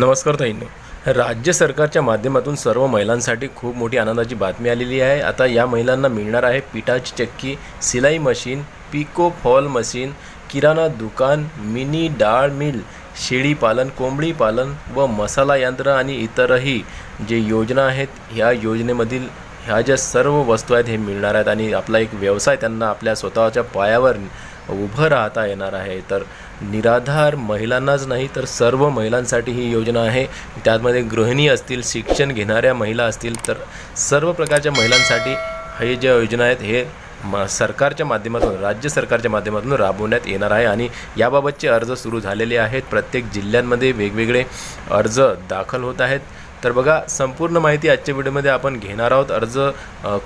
नमस्कार ताईंनो. राज्य सरकारच्या माध्यमातून सर्व महिलांसाठी खूप मोठी आनंदाची बातमी आलेली आहे. आता या महिलांना मिळणार आहे पिठाची चक्की सिलाई मशीन पिको फॉल मशीन किराणा दुकान मिनी डाळ मिल शेळी पालन कोंबडी पालन व मसाला यंत्र आणि इतरही जे योजना आहेत ह्या योजनेमधील ह्या ज्या सर्व वस्तू आहेत हे मिळणार आहेत आणि आपला एक व्यवसाय त्यांना आपल्या स्वतःच्या पायावर उभं राहता येणार आहे. तर निराधार महिलांनाच नाही तर सर्व महिलांसाठी ही योजना आहे. त्यामध्ये गृहिणी असतील शिक्षण घेणाऱ्या महिला असतील तर सर्व प्रकारच्या महिलांसाठी हे ज्या योजना आहेत हे म सरकारच्या माध्यमातून राज्य सरकारच्या माध्यमातून राबवण्यात येणार आहे. आणि याबाबतचे अर्ज सुरू झालेले आहेत. प्रत्येक जिल्ह्यांमध्ये वेगवेगळे अर्ज दाखल होत आहेत. तर बघा संपूर्ण माहिती आजच्या व्हिडिओमध्ये आपण घेणार आहोत. अर्ज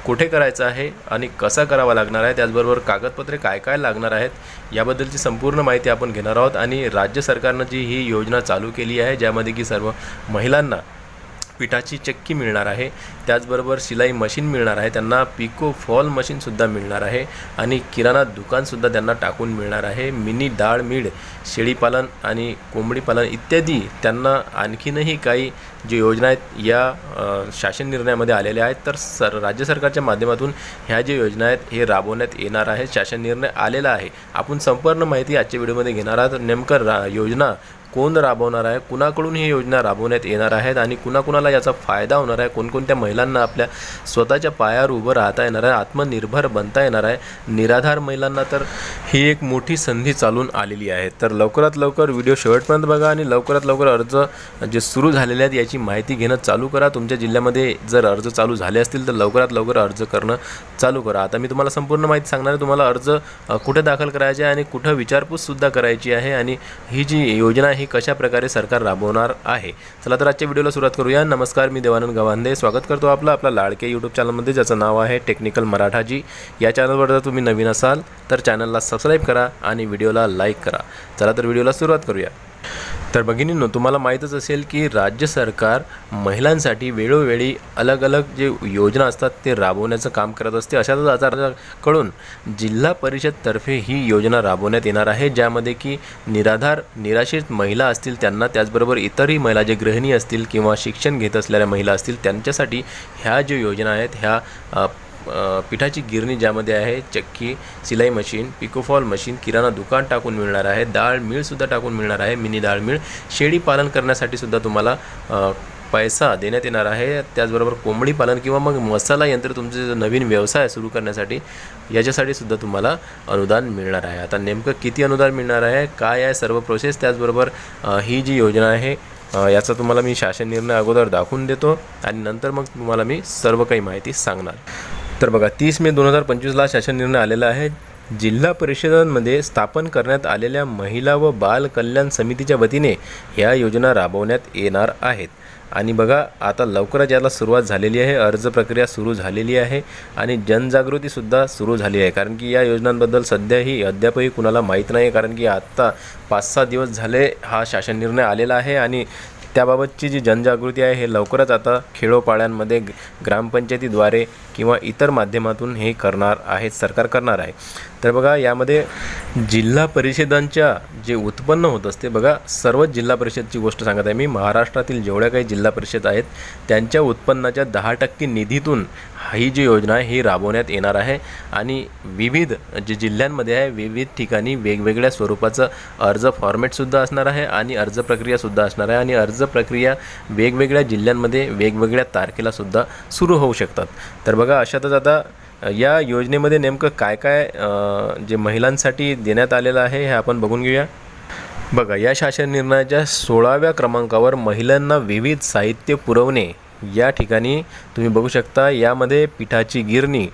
कुठे करायचा आहे आणि कसा करावा लागणार आहे त्याचबरोबर कागदपत्रे काय काय लागणार आहेत याबद्दलची संपूर्ण माहिती आपण घेणार आहोत. आणि राज्य सरकारनं जी ही योजना चालू केली आहे ज्यामध्ये की सर्व महिलांना पिठाची चक्की मिळणार आहे. त्याचबरोबर शिलाई मशीन मिळणार आहे. त्यांना पिको फॉल मशीनसुद्धा मिळणार आहे. आणि किराणा दुकानसुद्धा त्यांना टाकून मिळणार आहे. मिनी डाळ मीड शेळीपालन आणि कोंबडीपालन इत्यादी त्यांना आणखीनही काही जे योजना आहेत या शासन निर्णयामध्ये आलेल्या आहेत. तर सर राज्य सरकारच्या माध्यमातून ह्या ज्या योजना आहेत हे राबवण्यात येणार आहेत शासन निर्णय आलेला आहे. आपण संपूर्ण माहिती आजच्या व्हिडिओमध्ये घेणार आहात. नेमकं रा योजना कोण राबवणार आहे? कुणाकडून ही योजना राबवण्यात येणार आहेत? आणि कुणाकुणाला याचा फायदा होणार आहे? कोणकोणत्या महिलांना आपल्या स्वतःच्या पायावर उभं राहता येणार आहे? आत्मनिर्भर बनता येणार आहे? निराधार महिलांना तर ही एक मोठी संधी चालून आलेली आहे. तर लवकरात लवकर व्हिडिओ शेवटपर्यंत बघा आणि लवकरात लवकर अर्ज जे सुरू झालेले आहेत याची माहिती घेणं चालू करा. तुमच्या जिल्ह्यामध्ये जर अर्ज चालू झाले असतील तर लवकरात लवकर अर्ज करणं चालू करा. आता मी तुम्हाला संपूर्ण माहिती सांगणार आहे. तुम्हाला अर्ज कुठे दाखल करायचे आहे आणि कुठं विचारपूससुद्धा करायची आहे. आणि ही जी योजना आहे ही कशा प्रकारे सरकार राबवणार आहे? चला तर आजच्या व्हिडिओला सुरुवात करूया. नमस्कार मी देवानंद गवांदे स्वागत करतो आपलं आपल्या लाडके यूट्यूब चॅनलमध्ये ज्याचं नाव आहे टेक्निकल मराठाजी. या चॅनलवर जर तुम्ही नवीन असाल तर चॅनलला सबस्क्राईब करा आणि व्हिडिओला लाईक करा. चला तर व्हिडिओला सुरुवात करूया. तर भगिनींनो तुम्हाला माहीतच असेल की राज्य सरकार महिलांसाठी वेळोवेळी अलग अलग जे योजना असतात ते राबवण्याचं काम करत असते. अशातच आचाराकडून जिल्हा परिषदतर्फे ही योजना राबवण्यात येणार आहे ज्यामध्ये की निराधार निराश्रित महिला असतील त्यांना त्याचबरोबर इतरही महिला जे गृहिणी असतील किंवा शिक्षण घेत असलेल्या महिला असतील त्यांच्यासाठी ह्या ज्या योजना आहेत ह्या पिठाची गिरणी ज्यामध्ये आहे चक्की सिलाई मशीन पिकोफॉल मशीन किराणा दुकान टाकून मिळणार आहे डाळ मिळसुद्धा टाकून मिळणार आहे मिनी डाळ मिळ. शेळी पालन करण्यासाठी सुद्धा तुम्हाला पैसा देण्यात येणार आहे. त्याचबरोबर कोंबडी पालन किंवा मग मसाला यंत्र तुमचे जो नवीन व्यवसाय सुरू करण्यासाठी याच्यासाठी सुद्धा तुम्हाला अनुदान मिळणार आहे. आता नेमकं किती अनुदान मिळणार आहे काय आहे सर्व प्रोसेस त्याचबरोबर ही जी योजना आहे याचा तुम्हाला मी शासन निर्णय अगोदर दाखवून देतो आणि नंतर मग तुम्हाला मी सर्व काही माहिती सांगणार. तर बघा तीस मे दोन हजार पंचवीसला शासन निर्णय आलेला आहे. जिल्हा परिषदांमध्ये स्थापन करण्यात आलेल्या महिला व बाल कल्याण समितीच्या वतीने ह्या योजना राबवण्यात येणार आहेत. आणि बघा आता लवकरच याला सुरुवात झालेली आहे. अर्ज प्रक्रिया सुरू झालेली आहे आणि जनजागृतीसुद्धा सुरू झाली आहे. कारण की या योजनांबद्दल सध्याही अद्यापही कुणाला माहीत नाही कारण की आत्ता पाच सहा दिवस झाले हा शासन निर्णय आलेला आहे आणि त्याबाबतची जी जनजागृती आहे हे लवकरच आता खेडोपाड्यांमध्ये ग्रामपंचायतीद्वारे किंवा इतर माध्यमातून हे करणार आहे सरकार करणार आहे. तर बघा यामध्ये जिल्हा परिषदांच्या जे उत्पन्न होत असते बघा सर्वच जिल्हा परिषदची गोष्ट सांगत आहे मी. महाराष्ट्रातील जेवढ्या काही जिल्हा परिषद आहेत त्यांच्या उत्पन्नाच्या दहा टक्के निधीतून ही जी योजना आहे ही राबवण्यात येणार आहे. आणि विविध जे जिल्ह्यांमध्ये आहे विविध ठिकाणी वेगवेगळ्या स्वरूपाचं अर्ज फॉर्मॅटसुद्धा असणार आहे आणि अर्ज प्रक्रियासुद्धा असणार आहे. आणि अर्ज प्रक्रिया वेगवेगळ्या जिल्ह्यांमध्ये वेगवेगळ्या तारखेलासुद्धा सुरू होऊ शकतात. तर बघा बघा अशातच आता या योजनेमध्ये नेमकं काय काय जे महिलांसाठी देण्यात आलेलं आहे हे आपण बघून घेऊया. बघा या शासन निर्णयाच्या सोळाव्या क्रमांकावर महिलांना विविध साहित्य पुरवणे या ठिकाणी तुम्ही बघू शकता. यामध्ये पिठाची गिरणी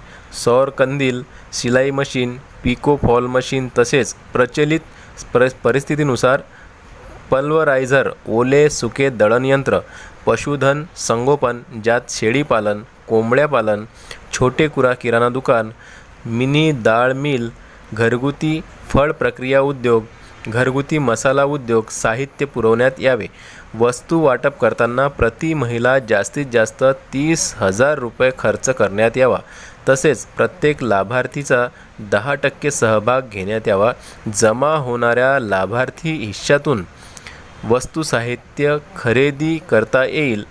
सौर कंदील शिलाई मशीन पिको फॉल मशीन तसेच प्रचलित पर परिस्थितीनुसार पल्वरायझर ओले सुके दळणयंत्र पशुधन संगोपन ज्यात शेळीपालन कोंबड्या पालन छोटे कुरा किराणा दुकान मिनी डाळ मिल घरगुती फळ प्रक्रिया उद्योग घरगुती मसाला उद्योग साहित्य पुरवण्यात यावे. वस्तू वाटप करताना प्रति महिला जास्तीत जास्त तीस हजार रुपये खर्च करण्यात यावा. तसेच प्रत्येक लाभार्थीचा दहा टक्के सहभाग घेण्यात यावा. जमा होणाऱ्या लाभार्थी हिश्श्यातून वस्तू साहित्य खरेदी करता येईल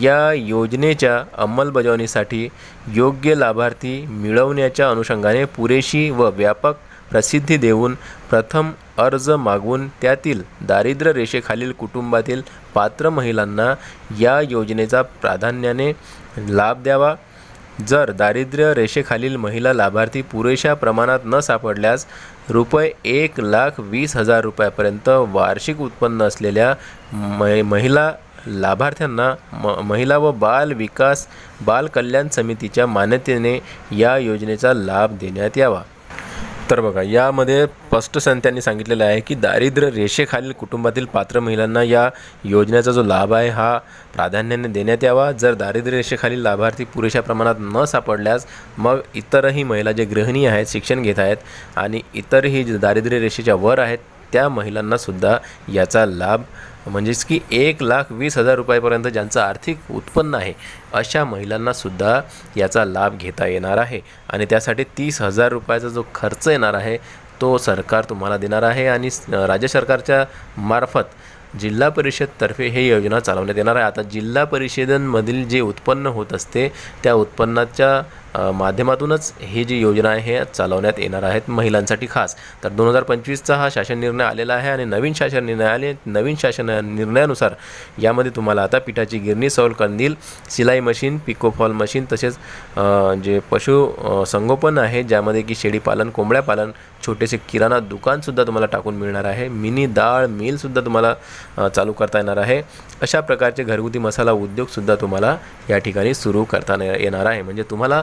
या योजनेच्या अंमलबजावणीसाठी योग्य लाभार्थी मिळवण्याच्या अनुषंगाने पुरेशी व व्यापक प्रसिद्धी देऊन प्रथम अर्ज मागवून त्यातील दारिद्र्य रेषेखालील कुटुंबातील पात्र महिलांना या योजनेचा प्राधान्याने लाभ द्यावा. जर दारिद्र्य रेषेखालील महिला लाभार्थी पुरेशा प्रमाणात न सापडल्यास रुपये एक लाख वीस हजार रुपयापर्यंत वार्षिक उत्पन्न असलेल्या मै महिला लाभार्थ्यांना म महिला व बाल विकास बाल कल्याण समितीच्या मान्यतेने या योजनेचा लाभ देण्यात यावा. तर बघा यामध्ये स्पष्ट सन त्यांनी सांगितलेलं आहे की दारिद्र्य रेषेखालील कुटुंबातील पात्र महिलांना या योजनेचा जो लाभ आहे हा प्राधान्याने देण्यात यावा. जर दारिद्र्य रेषेखालील लाभार्थी पुरेशा प्रमाणात न सापडल्यास मग इतरही महिला जे गृहिणी आहेत शिक्षण घेत आहेत आणि इतरही जे दारिद्र्य रेषेच्या वर आहेत त्या महिलांनासुद्धा याचा लाभ म्हणजेच की एक लाख वीस हजार रुपयापर्यंत ज्यांचं आर्थिक उत्पन्न आहे अशा महिलांनासुद्धा याचा लाभ घेता येणार आहे. आणि त्यासाठी तीस हजार रुपयाचा जो खर्च येणार आहे तो सरकार तुम्हाला देणार आहे आणि राज्य सरकारच्या मार्फत जिल्हा परिषदतर्फे हे योजना चालवण्यात येणार आहे. आता जिल्हा परिषदांमधील जे उत्पन्न होत असते त्या उत्पन्नाच्या माध्यमातूनच ही जी योजना आहे हे चालवण्यात येणार आहेत महिलांसाठी खास. तर दोन हजार पंचवीसचा हा शासन निर्णय आलेला आहे आणि नवीन शासन निर्णय आले नवीन शासन निर्णयानुसार यामध्ये तुम्हाला आता पिठाची गिरणी सौल कंदील सिलाई मशीन पिको फॉल मशीन तसेच जे पशु संगोपन आहे ज्यामध्ये की शेळीपालन कोंबड्यापालन छोटेसे किराणा दुकानसुद्धा तुम्हाला टाकून मिळणार आहे. मिनी डाळ मिलसुद्धा तुम्हाला चालू करता येणार आहे. अशा प्रकारचे घरगुती मसाला उद्योगसुद्धा तुम्हाला या ठिकाणी सुरू करता येणार आहे. म्हणजे तुम्हाला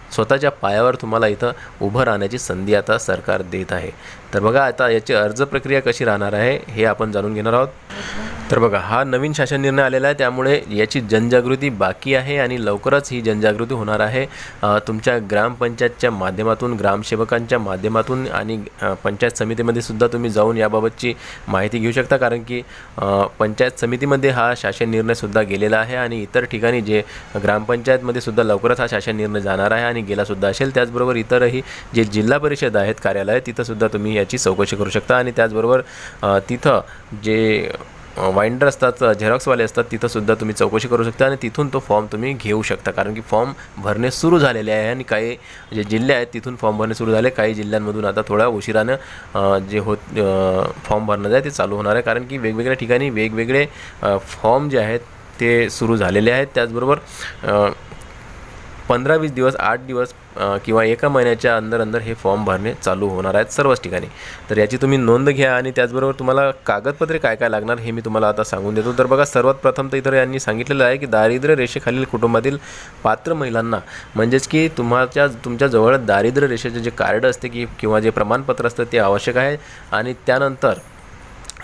स्वतःच्या पायावर तुम्हाला इथं उभं राहण्याची संधी आता सरकार देत आहे. तर बघा आता याची अर्ज प्रक्रिया कशी राहणार आहे हे आपण जाणून घेणार आहोत. तर बघा हा नवीन शासन निर्णय आलेला आहे त्यामुळे याची जनजागृती बाकी आहे आणि लवकरच ही जनजागृती होणार आहे. तुमच्या ग्रामपंचायतच्या माध्यमातून ग्रामसेवकांच्या माध्यमातून आणि पंचायत समितीमध्ये सुद्धा तुम्ही जाऊन याबाबतची माहिती घेऊ शकता कारण की पंचायत समितीमध्ये हा शासन निर्णयसुद्धा गेलेला आहे आणि इतर ठिकाणी जे ग्रामपंचायतमध्ये सुद्धा लवकरच हा शासन निर्णय जाणार आहे आणि गेलासुद्धा असेल. त्याचबरोबर इतरही जे जिल्हा परिषद आहेत कार्यालय तिथंसुद्धा तुम्ही याची चौकशी करू शकता. आणि त्याचबरोबर तिथं जे वाइंडर असतात झेरॉक्सवाले असतात तिथंसुद्धा तुम्ही चौकशी करू शकता. आणि तिथून तो फॉर्म तुम्ही घेऊ शकता. कारण की फॉर्म भरणे सुरू झालेले आहे. आणि काही जे जिल्हे आहेत तिथून फॉर्म भरणे सुरू झाले. काही जिल्ह्यांमधून आता थोड्या उशिरानं जे होत फॉर्म भरणं जे आहे ते चालू होणार आहे. कारण की वेगवेगळ्या ठिकाणी वेगवेगळे फॉर्म जे आहेत ते सुरू झालेले आहेत. त्याचबरोबर पंधरा वीस दिवस आठ दिवस किंवा एका महिन्याच्या अंदर अंदर हे फॉर्म भरणे चालू होणार आहेत सर्वच ठिकाणी. तर याची तुम्ही नोंद घ्या आणि त्याचबरोबर तुम्हाला कागदपत्रे काय काय लागणार हे मी तुम्हाला आता सांगून देतो. तर बघा सर्वात प्रथम तर इतर यांनी सांगितलेलं आहे की दारिद्र्य रेषेखालील कुटुंबातील पात्र महिलांना म्हणजेच की तुम्हाच्या तुमच्याजवळ दारिद्र्य रेषेचे जे कार्ड असते की किंवा जे प्रमाणपत्र असतं ते आवश्यक आहे. आणि त्यानंतर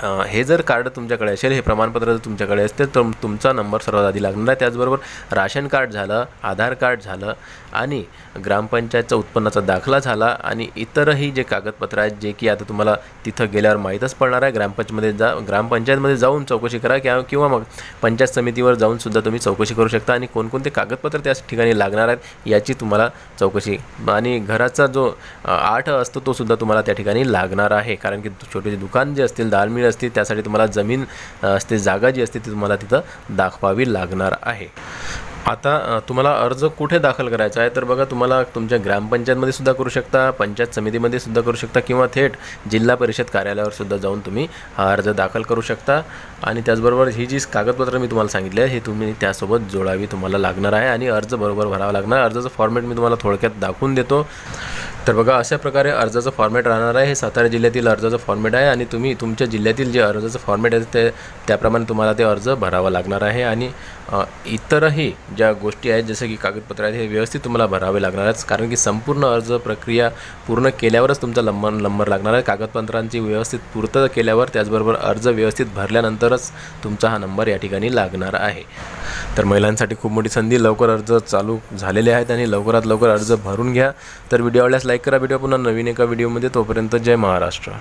हे जर कार्ड तुमच्याकडे असेल हे प्रमाणपत्र जर तुमच्याकडे असेल तर तुमचा नंबर सर्वात आधी लागणार आहे. त्याचबरोबर राशन कार्ड झालं आधार कार्ड झालं आणि ग्रामपंचायतचा उत्पन्नाचा दाखला झाला आणि इतरही जे कागदपत्र आहेत जे की आता तुम्हाला तिथं गेल्यावर माहीतच पडणार आहे. ग्रामपंचायतमध्ये जा ग्रामपंचायतमध्ये जाऊन चौकशी करा किंवा किंवा मग पंचायत समितीवर जाऊन सुद्धा तुम्ही चौकशी करू शकता आणि कोणकोणते कागदपत्र त्या ठिकाणी लागणार आहेत याची तुम्हाला चौकशी आणि घराचा जो आठ असतो तो सुद्धा तुम्हाला त्या ठिकाणी लागणार आहे. कारण की छोटे दुकान जे असतील दालमिळ असते त्यासाठी तुम्हाला जमीन असते जागा जी असते ती तुम्हाला तिथं दाखवावी लागणार आहे. आता तुम्हाला अर्ज कुठे दाखल करायचा आहे? तर बघा तुम्हाला तुमच्या ग्रामपंचायतमध्ये सुद्धा करू शकता पंचायत समितीमध्ये सुद्धा करू शकता किंवा थेट जिल्हा परिषद कार्यालयावर सुद्धा जाऊन तुम्ही हा अर्ज दाखल करू शकता. आणि त्याचबरोबर ही जी कागदपत्रं मी तुम्हाला सांगितले हे तुम्ही त्यासोबत जोडावी तुम्हाला लागणार आहे. आणि अर्ज बरोबर भरावा लागणार. अर्जाचं फॉर्मॅट मी तुम्हाला थोडक्यात दाखवून देतो. तर बघा अशा प्रकारे अर्जाचं फॉर्मॅट राहणार आहे. हे सातारा जिल्ह्यातील अर्जाचं फॉर्मॅट आहे आणि तुम्ही तुमच्या जिल्ह्यातील जे अर्जाचं फॉर्मॅट आहे ते त्याप्रमाणे तुम्हाला ते अर्ज भरावा लागणार आहे. आणि इतरही ज्या गोष्टी आहेत जसं की कागदपत्र आहेत हे व्यवस्थित तुम्हाला भरावे लागणार आहेत. कारण की संपूर्ण अर्ज प्रक्रिया पूर्ण केल्यावरच तुमचा लंबर नंबर लागणार आहे. कागदपत्रांची व्यवस्थित पूर्तता केल्यावर त्याचबरोबर अर्ज व्यवस्थित भरल्यानंतरच तुमचा हा नंबर या ठिकाणी लागणार आहे. तर महिलांसाठी खूप मोठी संधी. लवकर अर्ज चालू झालेले आहेत आणि लवकरात लवकर अर्ज भरून घ्या. तर व्हिडिओ आवडल्यास लाईक करा व्हिडिओ पुन्हा नवीन एका व्हिडिओमध्ये तोपर्यंत जय महाराष्ट्र.